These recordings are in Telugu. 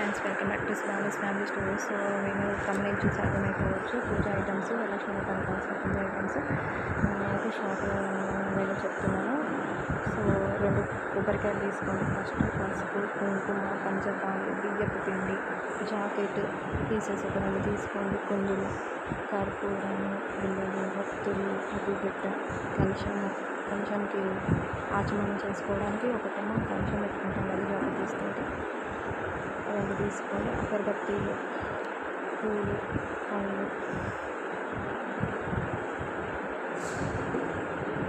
Friends welcome back to family stories so నేను కమ్మని చూసి అర్థమైపోవచ్చు పూజ ఐటమ్స్ లక్ష్మీ వ్రతానికి కావాల్సిన పూజ ఐటమ్స్ అయితే షాప్ నేను చెప్తున్నాను సో రెండు కొబ్బరికాయలు తీసుకోండి ఫస్ట్ పసుపు కుంకుమ పంచదార బియ్యపు పిండి జాకెట్ పీసెస్ ఒక రెండు తీసుకోండి. కుందులు కర్పూరము బిల్లలు భక్తులు అగ్గిపెట్ట కలశం కలశంకి ఆచమనం చేసుకోవడానికి ఒకటేమో కలశం పెట్టుకుంటాం. అది జాకెట్ తీసుకుంటే రెండు తీసుకొని అగరబత్తీలు పూలు పండ్లు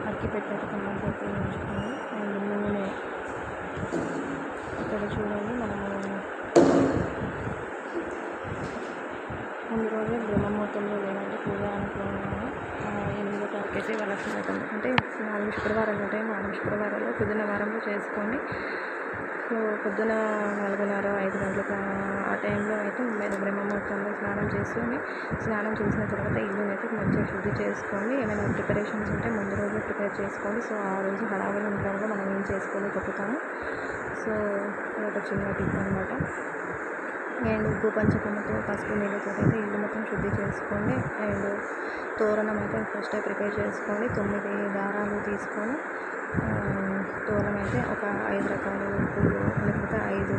అక్కి పెట్టాక కంపల్సరీ ఉంచుకొని అండ్ నూనె ఇక్కడ చూడండి మనము. ముందు రోజే బ్రహ్మముహూర్తంలో లేదంటే పూజ అనుకున్నాము. ఎనిమిదో తారీఖు అయితే వరలక్ష్మి వ్రతం అంటే నాలుగు శుక్రవారాలు ఉంటాయి. నాలుగు శుక్రవారాలు పొద్దున్న వారంలో చేసుకొని సో పొద్దున నాలుగున్నర ఐదు గంటలకు ఆ టైంలో అయితే మేము బ్రహ్మముహూర్తంలో స్నానం చేసుకొని స్నానం చేసిన తర్వాత ఇల్లుని అయితే మంచిగా శుద్ధి చేసుకోండి. ఏమైనా ప్రిపరేషన్స్ ఉంటే ముందు రోజు ప్రిపేర్ చేసుకోండి. సో ఆ రోజు హడావులు ఉండడంలో మనం ఏం చేసుకోలేకపోతాము సో ఒక చిన్న టిప్ అనమాట అండ్ ఉప్పు పంచకమ్మతో పసుపు నీళ్ళతో అయితే ఇల్లు మొత్తం శుద్ధి చేసుకోండి. అండ్ తోరణం అయితే ఫస్ట్ ప్రిపేర్ చేసుకోండి. తొమ్మిది దారాలు తీసుకొని తోరణం అయితే ఒక ఐదు రకాల పూలు లేకపోతే ఐదు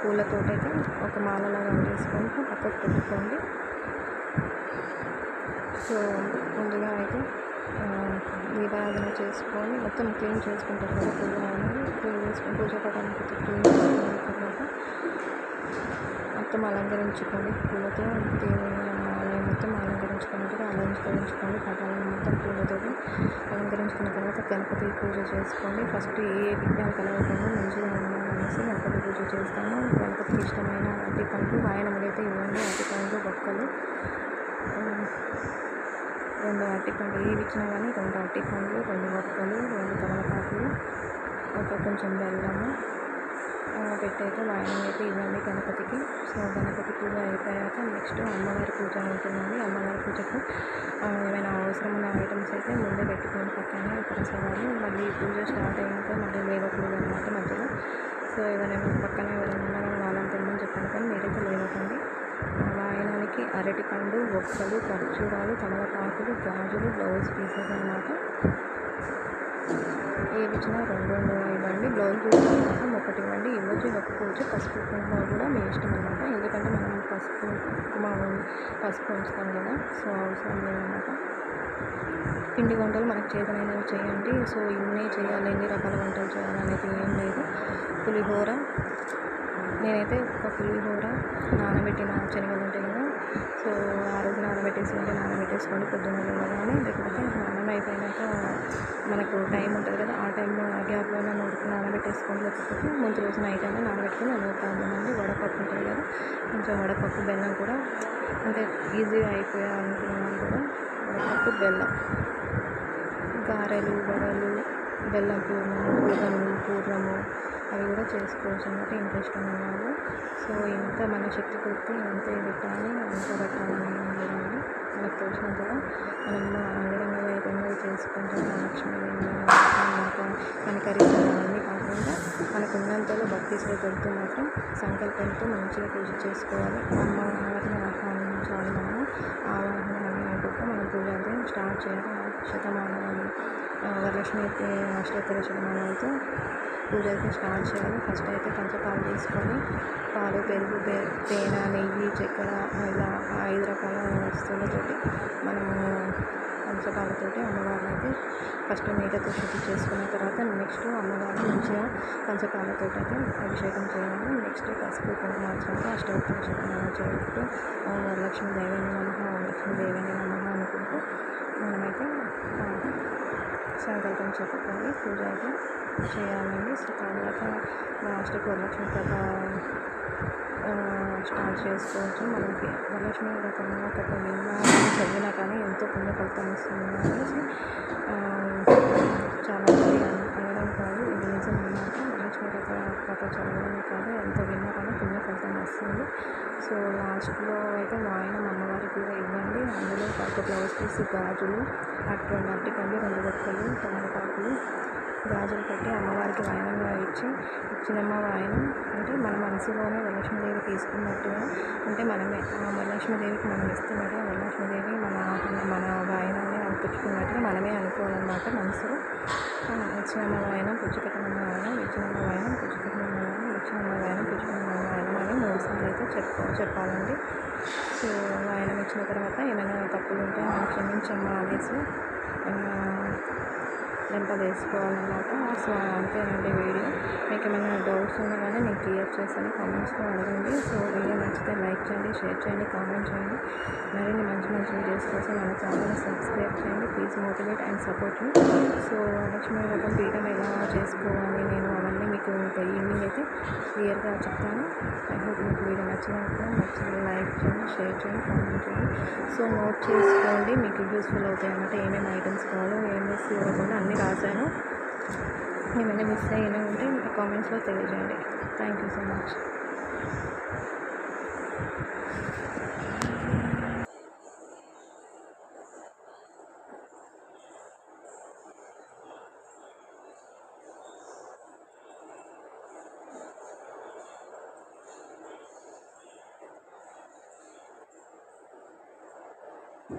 పూలతోటైతే ఒక మాలలాగా వేసుకొని పక్కకు పెట్టుకోండి. సో ముందుగా అయితే దీపారాధన చేసుకొని మొత్తం క్లీన్ చేసుకుంటారు కదా పూజ అనేది. క్లీన్ చేసుకొని పూజ పటానికి క్లీన్ చేసుకున్న తర్వాత మొత్తం అలంకరించుకోండి. పూలతో దేవుని ఆలయం మొత్తం అలంకరించుకున్నట్టుగా అలంకరించుకోండి. పటాలను మొత్తం పూలతో అలంకరించుకున్న తర్వాత గణపతి పూజ చేసుకోండి. ఫస్ట్ ఏ విఘ్నాలు కలగకుండా మంచిగా ఉండాలనేసి గణపతి పూజ చేస్తాము. గణపతికి ఇష్టమైన అరటి పండ్లు వాయనములైతే ఇవ్వండి. అరటి పండ్లు బొక్కలు. రెండు అరటి పండ్లు ఏవి ఇచ్చినా కానీ రెండు అరటి పండ్లు రెండు బొక్కలు రెండు తమలపాకులు ఒక కొంచెం బెల్లము పెట్టయితే వాయనం అయితే ఇవ్వండి గణపతికి. సో గణపతి పూజ అయిపోయాక నెక్స్ట్ అమ్మవారి పూజ ఉంటుందండి. అమ్మవారి పూజకు ఏమైనా అవసరం ఉన్న ఐటమ్స్ అయితే ముందే పెట్టుకొని పక్కన ప్రసాదాలు మళ్ళీ పూజ స్టార్ట్ అయ్యాక మళ్ళీ లేవకూడదు అనమాట మధ్యలో. సో ఎవరైనా పక్కన ఎవరైనా ఉన్నారో వాళ్ళని తెమ్మని చెప్పాను కానీ మీరైతే లేవకండి. వాయనానికి అరటి పండు ఒక్కలు ఖర్జూరాలు తమలపాకులు గాజులు బ్లౌజ్ పీసెస్ అనమాట ఏవి ఇచ్చినా రెండు రెండు ఇవ్వండి బ్లౌజ్ పీస్ ఒకటి ఇవ్వండి ఇవ్వచ్చు ఇవ్వకపోవచ్చు పసుపు కుంకుమ కూడా మీ ఇష్టం అనమాట ఎందుకంటే మనం పసుపు కుంకుమ పసుపు ఉంచుతాం కదా సో అవసరం లేదనమాట పిండి వంటలు మనకు చేతనైనవి చేయండి. సో ఇవన్నీ చేయాలి ఎన్ని రకాల వంటలు చేయాలనేది ఏం లేదు. పులిహోర నేనైతే ఒక పులిహోర నానబెట్టిన శనగలు ఉంటాయి కదా. సో ఆ రోజు నానబెట్టేసి ఉంటే నానబెట్టేసుకోండి పొద్దున్న కానీ లేకపోతే నాన్న అయిపోయినాక మనకు టైం ఉంటుంది కదా ఆ టైంలో గ్యాప్లో నూరుకు నానబెట్టేసుకోండి లేకపోతే ముందు రోజు నైట్ అయినా నానబెట్టుకుని నూరు ప్రాబ్లం అండి వడపప్పు ఉంటుంది కదా. కొంచెం వడపప్పు బెల్లం కూడా అంటే ఈజీగా అయిపోయా అనుకున్నాను కూడా వడపప్పు బెల్లం. గారెలు వడలు బెల్లం పూర్ణము పూర్ణము పూర్ణము అవి కూడా చేసుకోవచ్చు అన్నమాట ఇంట్రెస్ట్ ఉన్నవాళ్ళు సో ఇంత మన శక్తి కొద్దీ ఎంత పెట్టాలి ఎంత పెట్టాలని లేదండి మనకు తెలిసినంతగా మనం అంగరంగ వైభవంగా చేసుకుంటే మన మనకు కనికరించడాన్ని కాకుండా మనకు ఉన్నంతలో భక్తి శ్రద్ధలతో మాత్రం సంకల్పంతో మంచిగా పూజ చేసుకోవాలి. అమ్మవారిని ఆహ్వానించాలి మనం ఆవాహన అనుకుంటూ మనం పూజ స్టార్ట్ చేయాలి శతమానాలు వరలక్ష్మి అష్టోత్తర శతమానాలతో పూజ అయితే స్టార్ట్ చేయాలి. ఫస్ట్ అయితే పంచపాలు తీసుకొని పాలు పెరుగు తేనె నెయ్యి చక్కెర ఇలా ఐదు రకాల వస్తువులతోటి మనము పంచదారతో అమ్మవారిని అయితే ఫస్ట్ నీళ్ళతో శుద్ధి చేసుకున్న తర్వాత నెక్స్ట్ అమ్మవారిని మంచిగా పంచదారతో అయితే అభిషేకం చేయాలి. నెక్స్ట్ పసుపు కుంకుమార్చనతో అష్టోత్తర శతమానం చేస్తూ ఓం వరలక్ష్మి దేవేని నమ ఓం లక్ష్మీ దేవిని నమ అనుకుంటూ మనమైతే సంకల్పం చెప్పుకొని పూజ అయితే చేయాలండి. సో తర్వాత లాస్ట్కి వరలక్ష్మి కథ స్టార్ట్ చేసుకోవచ్చు మనకి వరలక్ష్మి వ్రతం ఒక విన్నా చదివినా కానీ ఎంతో పుణ్య ఫలితం ఇస్తుంది అనేసి చాలామంది అనడం కాదు ఇది నిజం అన్నమాట. వరలక్ష్మి కథ కథ చదవడమే కాదు ఎంత విన్నా కానీ పుణ్య ఫలితం వస్తుంది. సో లాస్ట్లో అయితే మా ఆయన అమ్మవారికి కూడా ఇవ్వండి. అందులో ఒక బ్లౌజ్ పీస్ గాజులు అటువంటి రెండు అరటిపండు రెండు బొక్కలు తమలపాకులు గాజులు పెట్టి అమ్మవారికి వాయనంగా ఇచ్చి ఇచ్చినమ్మ వాయనం. అంటే మన మనసులోనే వరలక్ష్మీదేవి తీసుకున్నట్టుగా. అంటే మనమే వరలక్ష్మీదేవికి మనం ఇస్తున్నట్టుగా వరలక్ష్మీదేవి మన మన వాయనాన్ని పుచ్చుకున్నట్టుగా మనమే అనుకోవాలన్నమాట మనసులో. ఇచ్చినమ్మ వాయనం పుచ్చుకట్టమ్మ వాయనం ఇచ్చినమ్మ వాయనం పుచ్చుకట్టమ్మ వాయనం ఇచ్చినమ్మ వాయనం పుచ్చుకట్టనమ్మ వాయనం అని మూడు సార్లు అయితే చెప్ప చెప్పాలండి. సో వాయనం ఇచ్చిన తర్వాత ఏమైనా తప్పులు ఉంటే మనం క్షమించమ్మా అనేసి ఆ, వేసుకోవాలన్నమాట సో అంతేనండి వీడియో. మీకు ఏమైనా డౌట్స్ ఉన్నా కానీ నేను క్లియర్ చేస్తాను. కామెంట్స్లో అడగండి. సో వీడియో నచ్చితే లైక్ చేయండి షేర్ చేయండి కామెంట్ చేయండి. మరిన్ని మంచి మంచి వీడియోస్ కోసం మన ఛానల్ని సబ్స్క్రైబ్ చేయండి. Please motivate and support me. So Lakshmi రకం పీఠం ఎలా చేసుకోవాలి నేను అవన్నీ మీకు ఈవినింగ్ అయితే క్లియర్గా చెప్తాను. ఐ హోప్ మీకు వీడియో నచ్చినట్టు నచ్చిన చేయండి షేర్ చేయండి కామెంట్ చేయండి సో నోట్ చేసుకోండి. మీకు యూస్ఫుల్ అవుతాయి అన్నమాట. ఏమేమి ఐటమ్స్ కావాలో ఏం మిస్ ఇవ్వకుండా అన్నీ రాశాను. ఏమైనా మిస్ అయినా ఉంటే కామెంట్స్లో తెలియజేయండి. Thank you so much you